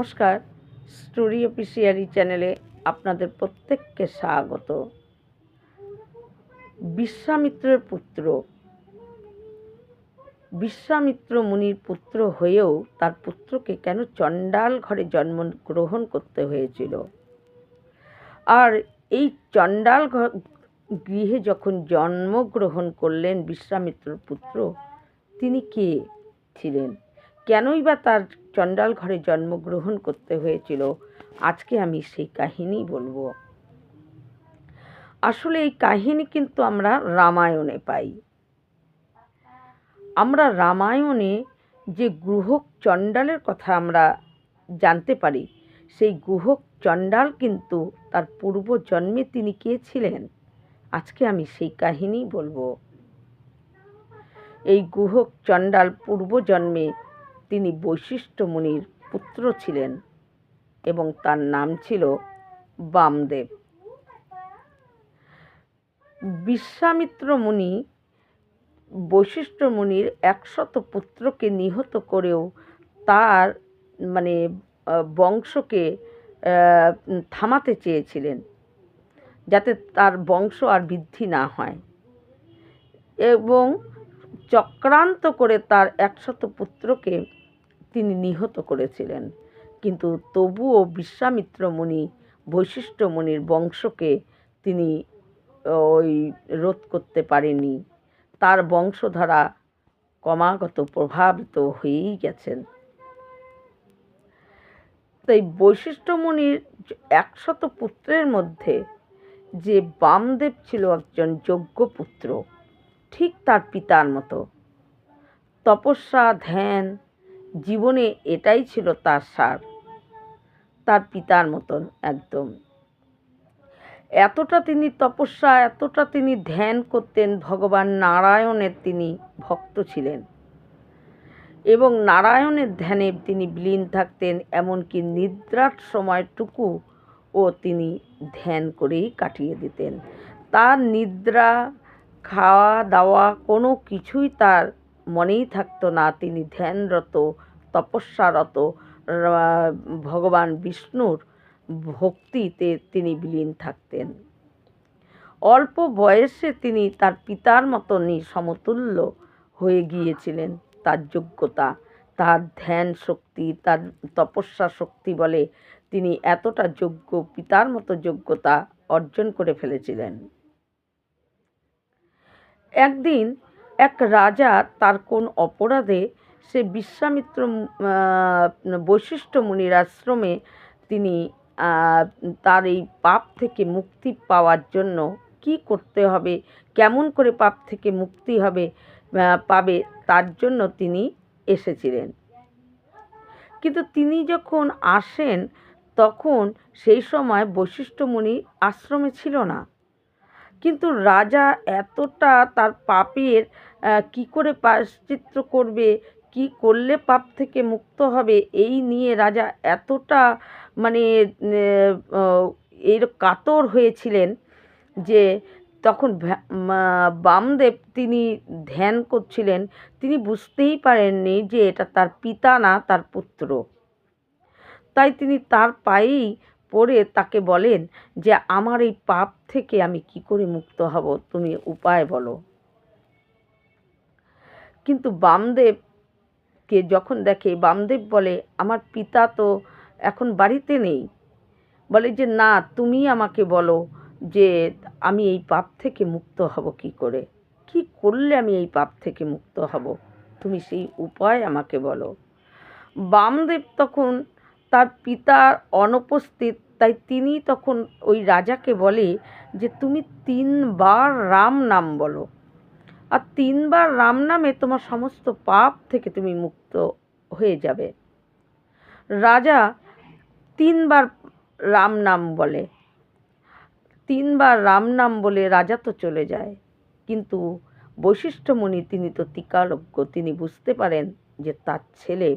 নমস্কার স্টোরি অফিসিয়ারি চ্যানেলে আপনাদের প্রত্যেককে স্বাগত। বিশ্বামিত্রের পুত্র, বিশ্বামিত্র মুনির পুত্র হয়েও তার পুত্রকে কেন চণ্ডাল ঘরে জন্ম গ্রহণ করতে হয়েছিল? আর এই চণ্ডাল গৃহে যখন জন্মগ্রহণ করলেন বিশ্বামিত্র পুত্র, তিনি কে ছিলেন? কেনই বা তার চণ্ডাল ঘরে জন্মগ্রহণ করতে হয়েছিল। আজকে আমি সেই কাহিনী বলব। আসলে এই কাহিনী কিন্তু আমরা রামায়ণে পাই। আমরা রামায়ণে যে গুহক চণ্ডালের কথা আমরা জানতে পারি, সেই গুহক চণ্ডাল কিন্তু তার পূর্ব জন্মে তিনি কে ছিলেন? আজকে আমি সেই কাহিনী বলব। এই গুহক চণ্ডাল পূর্বজন্মে তিনি বৈশিষ্ট্য মুনির পুত্র ছিলেন এবং তার নাম ছিল বামদেব। বিশ্বামিত্র মুনি বৈশিষ্ট্য মুনির একশত পুত্রকে নিহত করেও তার মানে বংশকে থামাতে চেয়েছিলেন যাতে তার বংশ আর বৃদ্ধি না হয় এবং চক্রান্ত করে তার একশত পুত্রকে তিনি নিহত করেছিলেন। কিন্তু তবুও বিশ্বামিত্র মুনি বৈশিষ্ট্য মুনির বংশকে তিনি ওই রোধ করতে পারেনি তার বংশধারা ক্রমাগত প্রভাবিত হয়েই গেছেন। তাই বৈশিষ্ট্য মুনির একশত পুত্রের মধ্যে যে বামদেব ছিল একজন যোগ্য পুত্র, ঠিক তার পিতার মতো। তপস্যা, ধ্যান জীবনে এটাই ছিল তার সার, তার পিতার মতন একদম। এতটা তিনি তপস্যা, এতটা তিনি ধ্যান করতেন ভগবান নারায়ণের তিনি ভক্ত ছিলেন এবং নারায়ণের ধ্যানে তিনি বিলীন থাকতেন, এমনকি নিদ্রার সময়টুকু ও তিনি ধ্যান করেই কাটিয়ে দিতেন। তার নিদ্রা খাওয়া দাওয়া কোনো কিছুই তার মনেই থাকতো না। তিনি ধ্যানরত, তপস্যারত ভগবান বিষ্ণুর ভক্তিতে তিনি বিলীন থাকতেন। অল্প বয়সে তিনি তার পিতার মতনই সমতুল্য হয়ে গিয়েছিলেন। তার যোগ্যতা, তার ধ্যান শক্তি, তার তপস্যা শক্তি বলে তিনি এতটা যোগ্য, পিতার মতো যোগ্যতা অর্জন করে ফেলেছিলেন। একদিন এক রাজা তার কোন অপরাধে সে বিশ্বামিত্র বৈশিষ্ট্য মুনির আশ্রমে তিনি তার এই পাপ থেকে মুক্তি পাওয়ার জন্য কি করতে হবে? কেমন করে পাপ থেকে মুক্তি হবে পাবে তার জন্য তিনি এসেছিলেন। কিন্তু তিনি যখন আসেন, তখন সেই সময় বৈশিষ্ট্যমণি আশ্রমে ছিল না। কিন্তু রাজা এতটা তার পাপের কি করে প্রায়শ্চিত্ত করবে, কি করলে পাপ থেকে মুক্ত হবে, এই নিয়ে রাজা এতটা মানে এর কাতর হয়েছিলেন যে তখন বামদেব তিনি ধ্যান করছিলেন, তিনি বুঝতেই পারেননি যে এটা তার পিতা না, তার পুত্র। তাই তিনি তার পায়েই পড়ে তাকে বলেন যে, আমার এই পাপ থেকে আমি কি করে মুক্ত হব? তুমি উপায় বলো। কিন্তু বামদেবকে যখন দেখে, বামদেব বলে, আমার পিতা তো এখন বাড়িতে নেই। বলে যে, না, তুমি আমাকে বলো যে, আমি এই পাপ থেকে মুক্ত হব কি করে? কি করলে আমি এই পাপ থেকে মুক্ত হব? তুমি সেই উপায় আমাকে বলো। বামদেব তখন তার পিতার অনুপস্থিত, তাই তিনি তখন ওই রাজাকে বলে যে, তুমি তিনবার রাম নাম বলো। আর তিনবার রাম নামে তোমার সমস্ত পাপ থেকে তুমি মুক্ত হয়ে যাবে। রাজা তিনবার রাম নাম বলে। তিনবার রাম নাম বলে রাজা তো চলে যায়। কিন্তু বৈশিষ্ট্যমণি তিনি তো ত্রিকালজ্ঞ তিনি বুঝতে পারেন যে তার ছেলে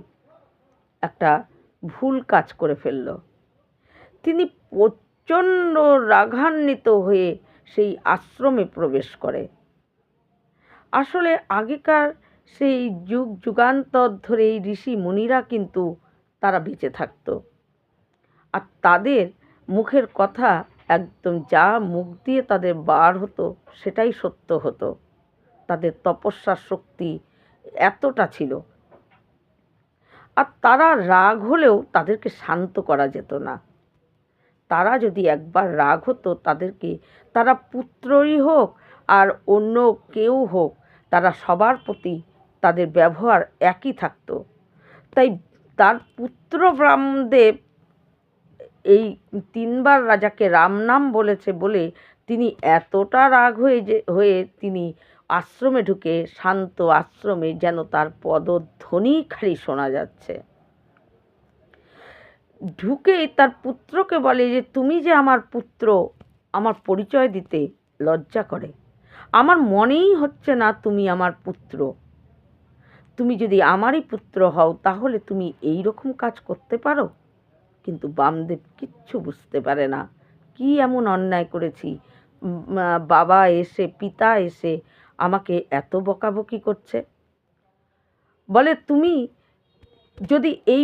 একটা ভুল কাজ করে ফেলল। তিনি প্রচণ্ড রাগান্বিত হয়ে সেই আশ্রমে প্রবেশ করে। আসলে আগেকার সেই যুগ যুগান্তর ধরে এই ঋষি মুনিরা কিন্তু তারা বেঁচে থাকতো। আর তাদের মুখের কথা একদম যা মুখ দিয়ে তাদের বার হতো সেটাই সত্য হতো। তাদের তপস্যার শক্তি এতটা ছিল। আর তারা রাগ হলেও তাদেরকে শান্ত করা যেত না। তারা যদি একবার রাগ হতো, তাদেরকে, তারা পুত্রই হোক আর অন্য কেউ হোক, তারা সবার প্রতি তাদের ব্যবহার একই থাকত। তাই তার পুত্র ব্রাহ্মদেব এই তিনবার রাজাকে রাম নাম বলেছে বলে তিনি এতটা রাগ হয়ে যে, হয়ে তিনি আশ্রমে ঢুকে শান্ত আশ্রমে যেন তার পদধ্বনি খালি শোনা যাচ্ছে। ঢুকেই তার পুত্রকে বলে যে, তুমি যে আমার পুত্র, আমার পরিচয় দিতে লজ্জা করে। আমার মনেই হচ্ছে না তুমি আমার পুত্র। তুমি যদি আমারই পুত্র হও, তাহলে তুমি এই রকম কাজ করতে পারো? কিন্তু বামদেব কিচ্ছু বুঝতে পারে না। কি এমন অন্যায় করেছি? বাবা এসে, পিতা এসে আমাকে এত বকাবকি করছে? বলে, তুমি যদি এই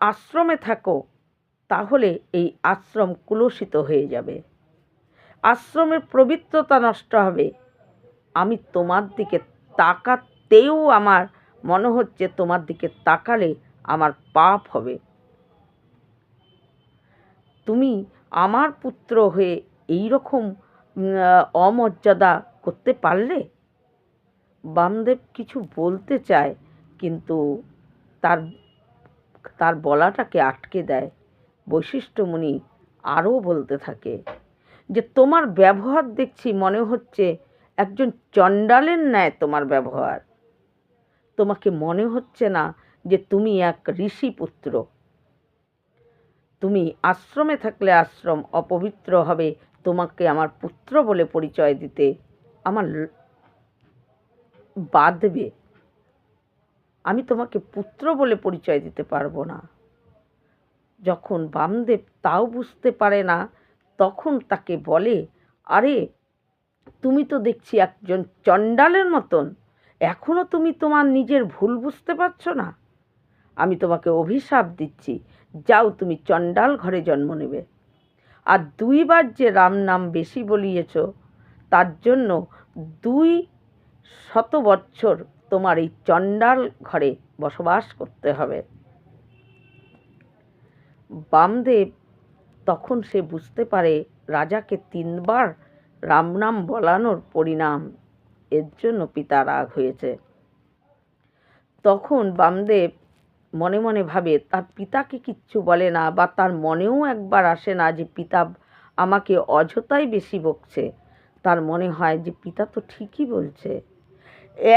আশ্রমে থাকো, তাহলে এই আশ্রম কুলসিত হয়ে যাবে। আশ্রমের পবিত্রতা নষ্ট হবে। আমি তোমার দিকে তাকাতেও আমার মনে হচ্ছে তোমার দিকে তাকালে আমার পাপ হবে। তুমি আমার পুত্র হয়ে এই রকম অমর্যাদা করতে পারলে? বামদেব কিছু বলতে চায়, কিন্তু তার তার বলাটাকে আটকে দেয়। বৈশিষ্ট্যমণি আরও বলতে থাকে, যে তোমার ব্যবহার দেখছি মনে হচ্ছে একজন চণ্ডালের ন্যায় তোমার ব্যবহার। তোমাকে মনে হচ্ছে না যে তুমি এক ঋষি পুত্র তুমি আশ্রমে থাকলে আশ্রম, অপবিত্র হবে তোমাকে আমার পুত্র বলে পরিচয় দিতে। আমার বাঁধবে আমি তোমাকে পুত্র বলে পরিচয় দিতে পারব না। যখন বামদেব তাও বুঝতে পারে না, তখন তাকে বলে, আরে, তুমি তো দেখছি একজন চণ্ডালের মতন। এখনও তুমি তোমার নিজের ভুল বুঝতে পারছ না। আমি তোমাকে অভিশাপ দিচ্ছি। যাও, তুমি চণ্ডাল ঘরে জন্ম নেবে। আর দুইবার যে রাম নাম বেশি বলিয়েছ তার জন্য দুই শত বৎসর তোমার এই চণ্ডাল ঘরে বসবাস করতে হবে। বামদেব তখন সে বুঝতে পারে রাজাকে তিনবার রাম নাম বলানোর পরিণাম, এর জন্য পিতা রাগ হয়েছে। তখন বামদেব মনে মনে ভাবে, তার পিতাকে কিচ্ছু বলে না বা তার মনেও একবার আসে না যে পিতা আমাকে অযথাই বেশি বকছে। তার মনে হয় যে পিতা তো ঠিকই বলছে।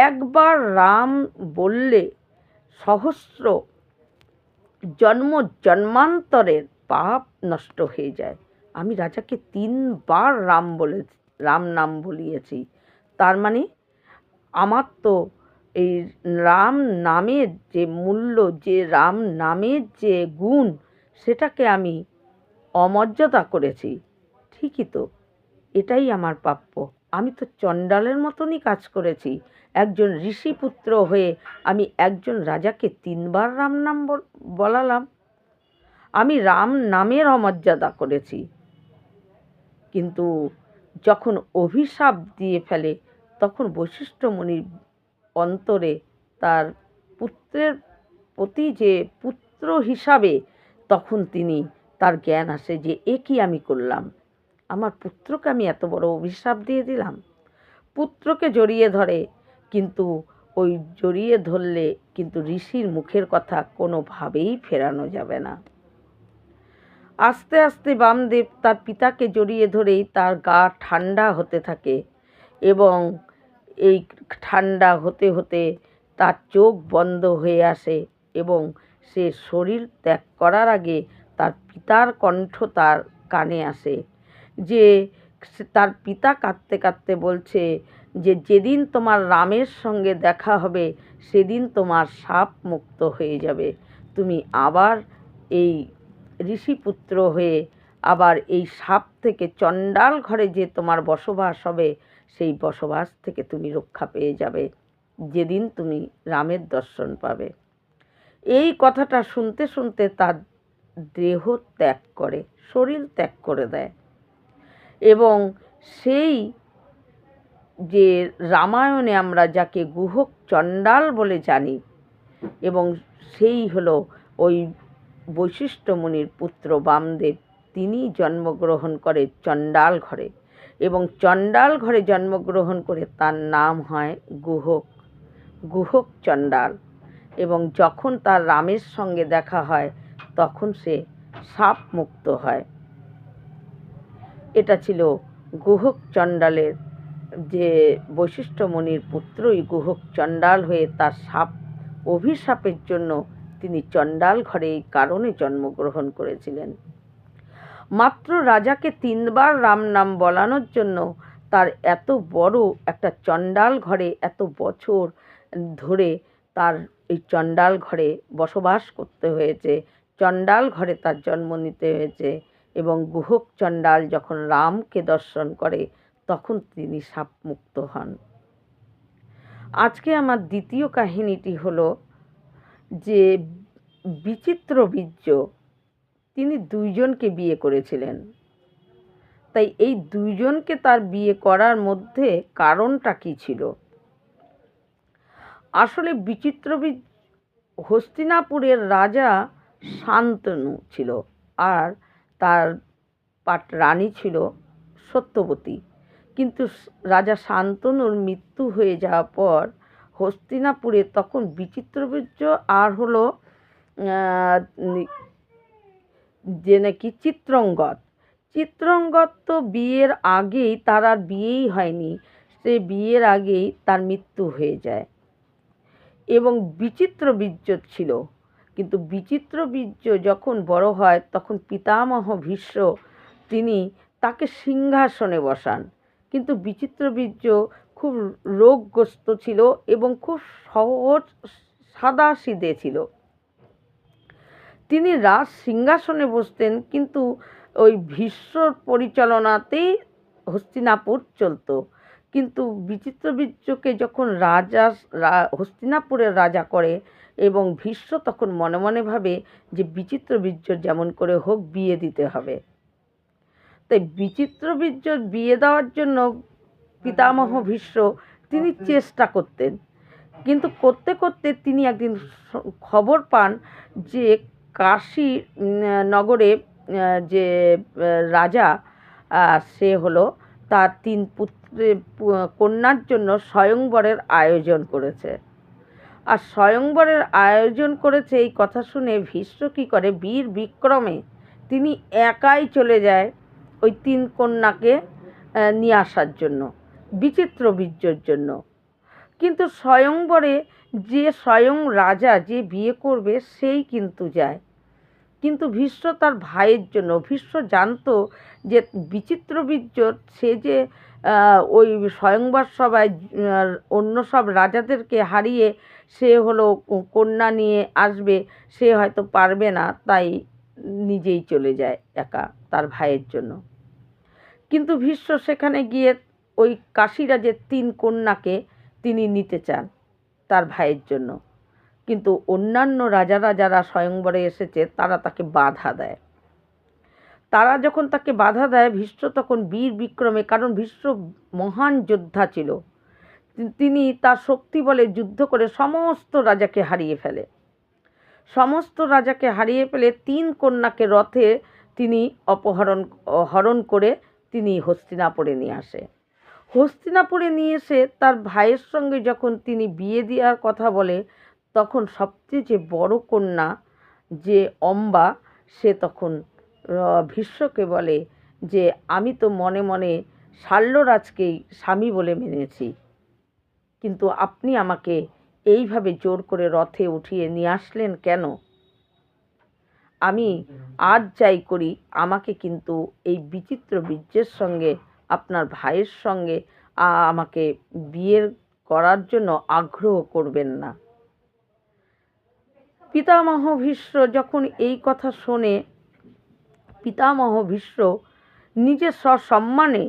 একবার রাম বললে সহস্র জন্ম জন্মান্তরের পাপ নষ্ট হয়ে যায়। আমি রাজাকে তিনবার রাম বলে, রাম নাম বলিয়েছি। তার মানে আমার তো এই রাম নামের যে মূল্য, যে রাম নামের যে গুণ, সেটাকে আমি অমর্যাদা করেছি। ঠিকই তো। এটাই আমার প্রাপ্য। আমি তো চণ্ডালের মতনই কাজ করেছি। একজন ঋষিপুত্র হয়ে আমি একজন রাজাকে তিনবার রাম নাম বল- বলালাম। আমি রাম নামের অমর্যাদা করেছি। কিন্তু যখন অভিশাপ দিয়ে ফেলে, তখন বৈশিষ্ট্য মুনির অন্তরে তার পুত্রের প্রতি যে পুত্র হিসাবে, তখন তিনি তার জ্ঞান আসে যে এ কি আমি করলাম। আমার পুত্রকে আমি এত বড় অভিশাপ দিয়ে দিলাম। পুত্রকে জড়িয়ে ধরে, কিন্তু ওই জড়িয়ে ধরলে কিন্তু ঋষির মুখের কথা কোনোভাবেই ফেরানো যাবে না। আস্তে আস্তে বামদেব তার পিতাকে জড়িয়ে ধরেই তার গা ঠান্ডা হতে থাকে এবং এই ঠান্ডা হতে হতে তার চোখ বন্ধ হয়ে আসে এবং সে শরীর ত্যাগ করার আগে তার পিতার কণ্ঠ তার কানে আসে। যে তার পিতা কাঁদতে কাঁদতে বলছে যে যেদিন তোমার রামের সঙ্গে দেখা হবে, সেদিন তোমার সাপ মুক্ত হয়ে যাবে। তুমি আবার এই ঋষিপুত্র হয়ে আবার এই সাপ থেকে চণ্ডাল ঘরে যে তোমার বসবাস হবে, সেই বসবাস থেকে তুমি রক্ষা পেয়ে যাবে, যেদিন তুমি রামের দর্শন পাবে। এই কথাটা শুনতে শুনতে তার দেহ ত্যাগ করে, শরীর ত্যাগ করে দেয়। সেই যে রামায়ণে আমরা যাকে গুহক চণ্ডাল বলে জানি এবং সেই হলো ওই বৈশিষ্ট্য মুনির পুত্র বামদেব, তিনি জন্মগ্রহণ করে চণ্ডাল ঘরে এবং চণ্ডাল ঘরে জন্মগ্রহণ করে তার নাম হয় গুহক গুহক চণ্ডাল এবং যখন তার রামের সঙ্গে দেখা হয় তখন সে সাপ মুক্ত হয়। এটা ছিল গুহক চণ্ডালের যে বৈশিষ্ট্য মুনির পুত্রই গুহক চণ্ডাল হয়ে তার সাপ অভিশাপের জন্য তিনি চণ্ডাল ঘরে এই কারণে জন্মগ্রহণ করেছিলেন। মাত্র রাজাকে তিনবার রাম নাম বলানোর জন্য তার এত বড় একটা চণ্ডাল ঘরে এত বছর ধরে তার এই চণ্ডাল ঘরে বসবাস করতে হয়েছে, চণ্ডাল ঘরে তার জন্ম নিতে হয়েছে। এবং গুহক চণ্ডাল যখন রামকে দর্শন করে, তখন তিনি সাপমুক্ত হন। আজকে আমার দ্বিতীয় কাহিনীটি হলো যে বিচিত্র বীর্য, তিনি দুইজনকে বিয়ে করেছিলেন। তাই এই দুইজনকে তার বিয়ে করার মধ্যে কারণটা কী ছিল? আসলে বিচিত্র হস্তিনাপুরের রাজা শান্তনু ছিল, আর তার পাট রানী ছিল সত্যবতী। কিন্তু রাজা শান্তনুর মৃত্যু হয়ে যাওয়ার পর হস্তিনাপুরে তখন বিচিত্রবীর্য আর হলো যে নাকি চিত্রঙ্গত চিত্রঙ্গত তো বিয়ের আগেই, তার আর বিয়েই হয়নি, সে বিয়ের আগেই তার মৃত্যু হয়ে যায়। এবং বিচিত্র বীর্য ছিল। কিন্তু বিচিত্র বীর্য যখন বড় হয়, তখন পিতামহ ভীষ্ম তিনি তাকে সিংহাসনে বসান। কিন্তু বিচিত্র বীর্য খুব রোগগ্রস্ত ছিল এবং খুব সহজ সাদা সিদে ছিল। তিনি রাজ সিংহাসনে বসতেন, কিন্তু ওই ভীষ্মর পরিচালনাতেই হস্তিনাপুর চলতো। কিন্তু বিচিত্র বীর্যকে যখন রাজা হস্তিনাপুরের রাজা করে এবং ভীষ্ম তখন মনে মনে ভাবে যে বিচিত্র বীর্য যেমন করে হোক বিয়ে দিতে হবে। তাই বিচিত্র বীর্যর বিয়ে দেওয়ার জন্য পিতামহ ভীষ্ম তিনি চেষ্টা করতেন। কিন্তু করতে করতে তিনি একদিন খবর পান যে কাশী নগরে যে রাজা সে হলো তার তিন পুত্রের কন্যার জন্য স্বয়ংবরের আয়োজন করেছে। আর স্বয়ংবরের আয়োজন করেছে এই কথা শুনে ভীষ্ম কী করে? বীর বিক্রমে তিনি একাই চলে যায় ওই তিন কন্যাকে নিয়ে আসার জন্য, বিচিত্র বীর্যর জন্য। কিন্তু স্বয়ংবরে যে স্বয়ং রাজা যে বিয়ে করবে, সেই কিন্তু যায়। কিন্তু ভীষ্ম তার ভাইয়ের জন্য ভীষ্ম জানতো যে বিচিত্র বীর্য সে যে ওই স্বয়ংবর সভায় অন্য সব রাজাদেরকে হারিয়ে সে হলো কন্যা নিয়ে আসবে, সে হয়তো পারবে না, তাই নিজেই চলে যায় একা তার ভাইয়ের জন্য। কিন্তু ভীষ্ম সেখানে গিয়ে ওই কাশিরাজের তিন কন্যাকে তিনি নিতে চান তার ভাইয়ের জন্য। কিন্তু অন্যান্য রাজারা যারা স্বয়ংবরে এসেছে, তারা তাকে বাধা দেয়। তারা যখন তাকে বাধা দেয়, ভীষ্ম তখন বীর বিক্রমে, কারণ ভীষ্ম মহান যোদ্ধা ছিল। তিনি তার শক্তি বলে যুদ্ধ করে সমস্ত রাজাকে হারিয়ে ফেলে। সমস্ত রাজাকে হারিয়ে ফেলে তিন কন্যাকে রথে তিনি অপহরণ, হরণ করে তিনি হস্তিনাপুরে নিয়ে আসে। হস্তিনাপুরে নিয়ে এসে তার ভাইয়ের সঙ্গে যখন তিনি বিয়ে দেওয়ার কথা বলে, তখন সবচেয়ে যে বড় কন্যা যে অম্বা, সে তখন ভীষ্মকে বলে যে, আমি তো মনে মনে শাল্যরাজকেই স্বামী বলে মেনেছি। কিন্তু আপনি আমাকে এইভাবে জোর করে রথে উঠিয়ে নিয়ে আসলেন কেন? আমি আজ যাই করি, আমাকে কিন্তু এই বিচিত্র বীর্যের সঙ্গে, আপনার ভাইয়ের সঙ্গে আমাকে বিয়ের করার জন্য আগ্রহ করবেন না। পিতামহ ভীষ্ম যখন এই কথা শোনে পিতামহ ভীষ্ম নিজের সসম্মানে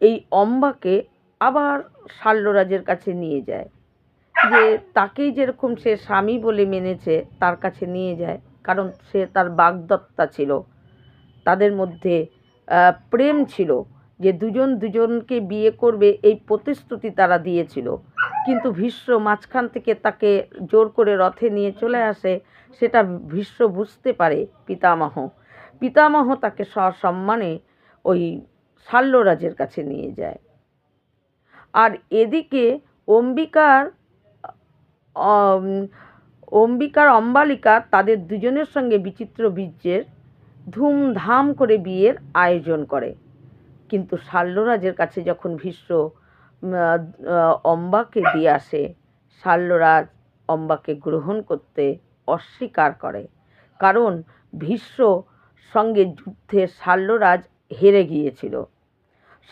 এই অম্বাকে আবার শাল্যরাজের কাছে নিয়ে যায়। যে তাকেই যেরকম সে স্বামী বলে মেনেছে, তার কাছে নিয়ে যায়। কারণ সে তার বাগদত্তা ছিল। তাদের মধ্যে প্রেম ছিল যে দুজন দুজনকে বিয়ে করবে এই প্রতিশ্রুতি তারা দিয়েছিল। কিন্তু ভীষ্ম মাঝখান থেকে তাকে জোর করে রথে নিয়ে চলে আসে, সেটা ভীষ্ম বুঝতে পারে পিতামহ। পিতামহ তাকে সসম্মানে ওই শাল্যরাজের কাছে নিয়ে যায়। আর এদিকে অম্বিকার অম্বিকার অম্বালিকা তাদের দুজনের সঙ্গে বিচিত্র বীর্যের ধুমধাম করে বিয়ের আয়োজন করে। কিন্তু শাল্যরাজের কাছে যখন ভীষ্ম অম্বাকে দিয়ে আসে, শাল্যরাজ অম্বাকে গ্রহণ করতে অস্বীকার করে। কারণ ভীষ্ম সঙ্গে যুদ্ধে শাল্যরাজ হেরে গিয়েছিল।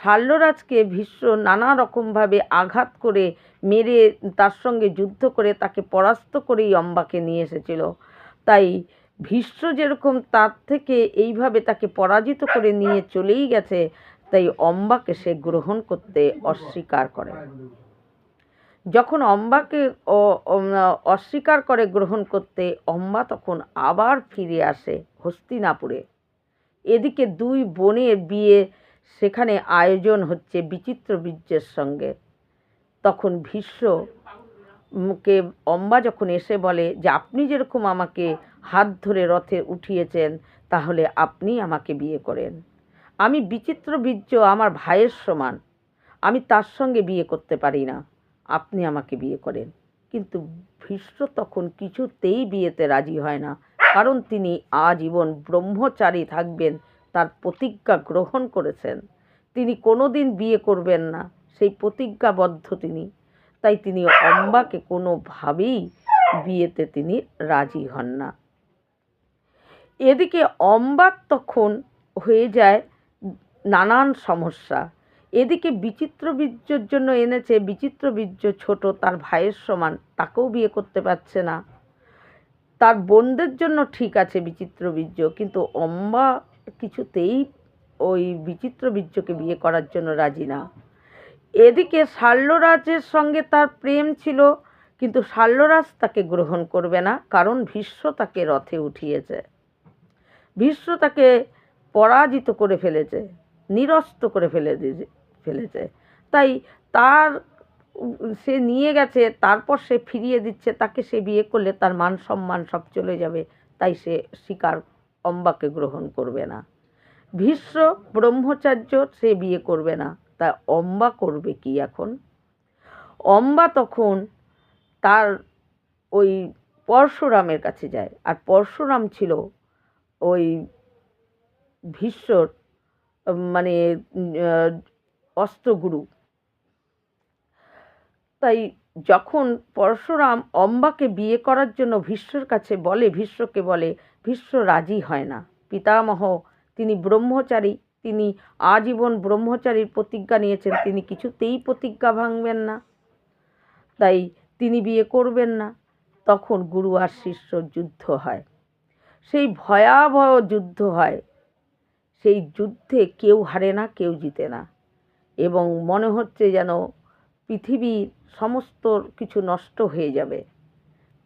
শাল্যরাজকে ভীষ্ম নানা রকমভাবে আঘাত করে মেরে তার সঙ্গে যুদ্ধ করে তাকে পরাস্ত করেই অম্বাকে নিয়ে এসেছিল। তাই ভীষ্ম যেরকম তার থেকে এইভাবে তাকে পরাজিত করে নিয়ে চলেই গেছে, তাই অম্বাকে সে গ্রহণ করতে অস্বীকার করে। যখন অম্বাকে অস্বীকার করে গ্রহণ করতে অম্বা তখন আবার ফিরে আসে হস্তিনাপুরে। এদিকে দুই বোনের বিয়ে সেখানে আয়োজন হচ্ছে বিচিত্র বীর্যের সঙ্গে। তখন ভীষ্ম মুখে অম্বা যখন এসে বলে যে, আপনি যেরকম আমাকে হাত ধরে রথে উঠিয়েছেন, তাহলে আপনি আমাকে বিয়ে করেন। আমি বিচিত্র বীর্য আমার ভাইয়ের সমান। আমি তার সঙ্গে বিয়ে করতে পারি না। আপনি আমাকে বিয়ে করেন। কিন্তু ভীষ্ম তখন কিছুতেই বিয়েতে রাজি হয় না। কারণ তিনি আজীবন ব্রহ্মচারী থাকবেন, তার প্রতিজ্ঞা গ্রহণ করেছেন। তিনি কোনোদিন বিয়ে করবেন না, সেই প্রতিজ্ঞাবদ্ধ তিনি। তাই তিনি অম্বাকে কোনোভাবেই বিয়েতে তিনি রাজি হন না। এদিকে অম্বার তখন হয়ে যায় নানান সমস্যা। এদিকে বিচিত্র বীর্যর জন্য এনেছে বিচিত্র বীর্য ছোট, তার ভাইয়ের সমান, তাকেও বিয়ে করতে পারছে না। তার বোনদের জন্য ঠিক আছে বিচিত্র বীর্য, কিন্তু অম্বা কিছুতেই ওই বিচিত্র বীর্যকে বিয়ে করার জন্য রাজি না। এদিকে শাল্যরাজের সঙ্গে তার প্রেম ছিল, কিন্তু শাল্যরাজ তাকে গ্রহণ করবে না, কারণ ভীষ্ম তাকে রথে উঠিয়েছে। ভীষ্ম তাকে পরাজিত করে ফেলেছে, নিরস্ত করে ফেলে দিয়ে- ফেলেছে। তাই তার সে নিয়ে গেছে, তারপর সে ফিরিয়ে দিচ্ছে, তাকে সে বিয়ে করলে তার মান সম্মান সব চলে যাবে, তাই সে শিকার অম্বাকে গ্রহণ করবে না। ভীষ্ম ব্রহ্মচার্য সে বিয়ে করবে না তা অম্বা করবে কি এখন? অম্বা তখন তার ওই পরশুরামের কাছে যায়, আর পরশুরাম ছিল ওই ভীষ্মর মানে অস্ত্রগুরু। তাই যখন পরশুরাম অম্বাকে বিয়ে করার জন্য ভীষ্মর কাছে বলে, ভীষ্মকে বলে, ভীষ্ম রাজি হয় না। পিতামহ, তিনি ব্রহ্মচারী, তিনি আজীবন ব্রহ্মচারীর প্রতিজ্ঞা নিয়েছেন, তিনি কিছুতেই প্রতিজ্ঞা ভাঙবেন না। তাই তিনি বিয়ে করবেন না। তখন গুরু আর শিষ্য যুদ্ধ হয়। সেই ভয়াবহ যুদ্ধ হয়। সেই যুদ্ধে কেউ হারে না, কেউ জিতে না। এবং মনে হচ্ছে যেন পৃথিবীর সমস্ত কিছু নষ্ট হয়ে যাবে।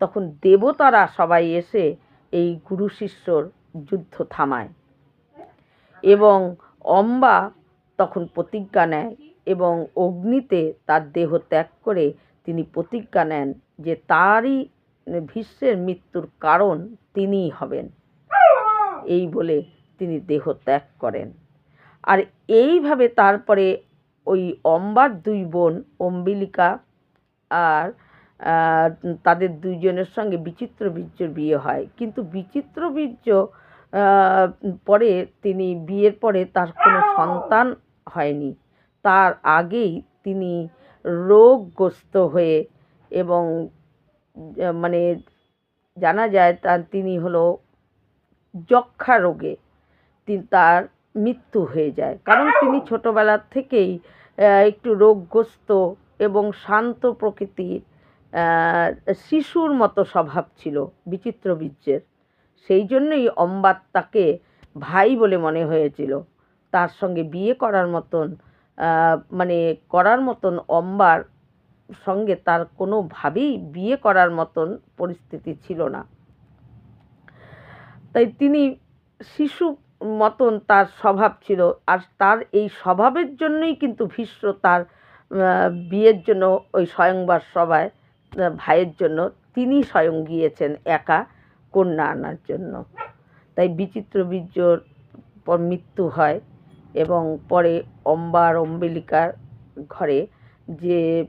তখন দেবতারা সবাই এসে এই গুরু শিষ্যর যুদ্ধ থামায় এবং অম্বা তখন প্রতিজ্ঞা নেয় এবং অগ্নিতে তার দেহ ত্যাগ করে তিনি প্রতিজ্ঞা নেন যে তারই ভীষ্মের মৃত্যুর কারণ তিনিই হবেন। এই বলে তিনি দেহ ত্যাগ করেন। আর এইভাবে তারপরে ওই অম্বার দুই বোন অম্বিলিকা আর তাদের দুইজনের সঙ্গে বিচিত্র বীর্যর বিয়ে হয়। কিন্তু বিচিত্র বীর্য পরে তিনি বিয়ের পরে তার কোনো সন্তান হয়নি। তার আগেই তিনি রোগগ্রস্ত হয়ে এবং মানে জানা যায় তার তিনি হলো যক্ষা রোগে। তিনি, তার মৃত্যু হয়ে যায়। কারণ তিনি ছোটোবেলার থেকেই একটু রোগগ্রস্ত এবং শান্ত প্রকৃতির শিশুর মতো স্বভাব ছিল, বিচিত্র বীর্যের। সেই জন্যই অম্বার তাকে ভাই বলে মনে হয়েছিল। তার সঙ্গে বিয়ে করার মতন মানে করার মতন অম্বার সঙ্গে তার কোনোভাবেই বিয়ে করার মতন পরিস্থিতি ছিল না। তাই তিনি শিশু মতন তার স্বভাব ছিল। আর তার এই স্বভাবের জন্যই কিন্তু ভীষ্ম তার বিয়ের জন্য ওই স্বয়ংবার সভায় ভাইয়ের জন্য তিনি স্বয়ং গিয়েছেন একা কন্যা আনার জন্য। তাই বিচিত্র বীর্যর মৃত্যু হয় এবং পরে অম্বার অম্বিলিকার ঘরে যে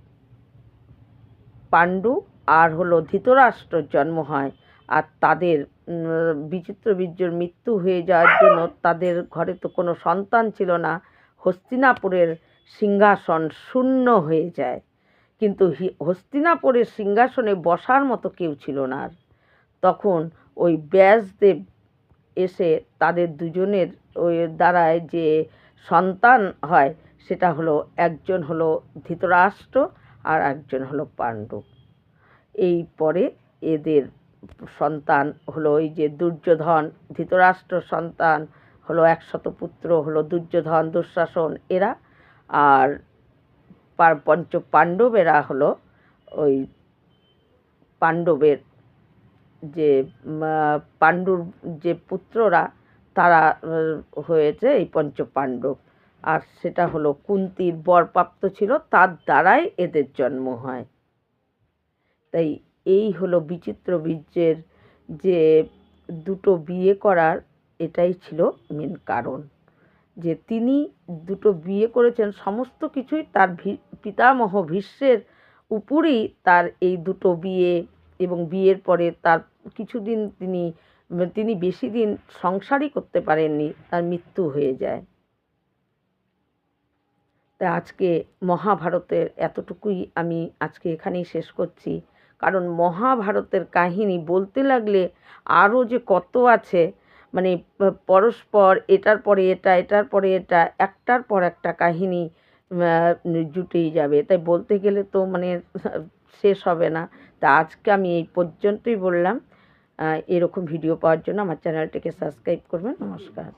পাণ্ডু আর হলো ধৃতরাষ্ট্রর জন্ম হয় আর তাদের বিচিত্র বীর্যর মৃত্যু হয়ে যাওয়ার জন্য তাদের ঘরে তো কোনো সন্তান ছিল না। হস্তিনাপুরের সিংহাসন শূন্য হয়ে যায়। কিন্তু হস্তিনাপুরের সিংহাসনে বসার মতো কেউ ছিল না আর। তখন ওই ব্যাসদেব এসে তাদের দুজনের ওই দ্বারায় যে সন্তান হয়, সেটা হলো, একজন হলো ধৃতরাষ্ট্র আর একজন হলো পাণ্ডব। এই পরে এদের সন্তান হলো ওই যে দুর্যোধন, ধৃতরাষ্ট্র সন্তান হলো একশত পুত্র হলো দুর্যোধন, দুঃশাসন, এরা। আর পঞ্চ পাণ্ডবেরা হলো ওই পাণ্ডবের যে পাণ্ডুর যে পুত্ররা, তারা হয়েছে এই পঞ্চ পাণ্ডব আর সেটা হলো কুন্তির বরপ্রাপ্ত ছিল, তার দ্বারাই এদের জন্ম হয়। তাই এই হলো বিচিত্র বীর্যের যে দুটো বিয়ে করার এটাই ছিল মেন কারণ। যে তিনি দুটো বিয়ে করেছেন, সমস্ত কিছুই তার পিতামহ ভীষ্মের উপরেই তার এই দুটো বিয়ে এবং বিয়ের পরে তার কিছুদিন তিনি তিনি বেশি দিন সংসারই করতে পারেননি, তার মৃত্যু হয়ে যায়। তা আজকে মহাভারতের এতটুকুই আমি আজকে এখানেই শেষ করছি। কারণ মহাভারতের কাহিনী বলতে লাগলে আরও যে কত আছে মানে পরস্পর এটার পরে এটা, এটার পরে এটা, একটার পর একটা কাহিনী জুটেই যাবে। তাই বলতে গেলে তো মানে শেষ হবে না। তা আজকে আমি এই পর্যন্তই বললাম। এরকম ভিডিও পাওয়ার জন্য আমার চ্যানেলটিকে সাবস্ক্রাইব করবেন। নমস্কার।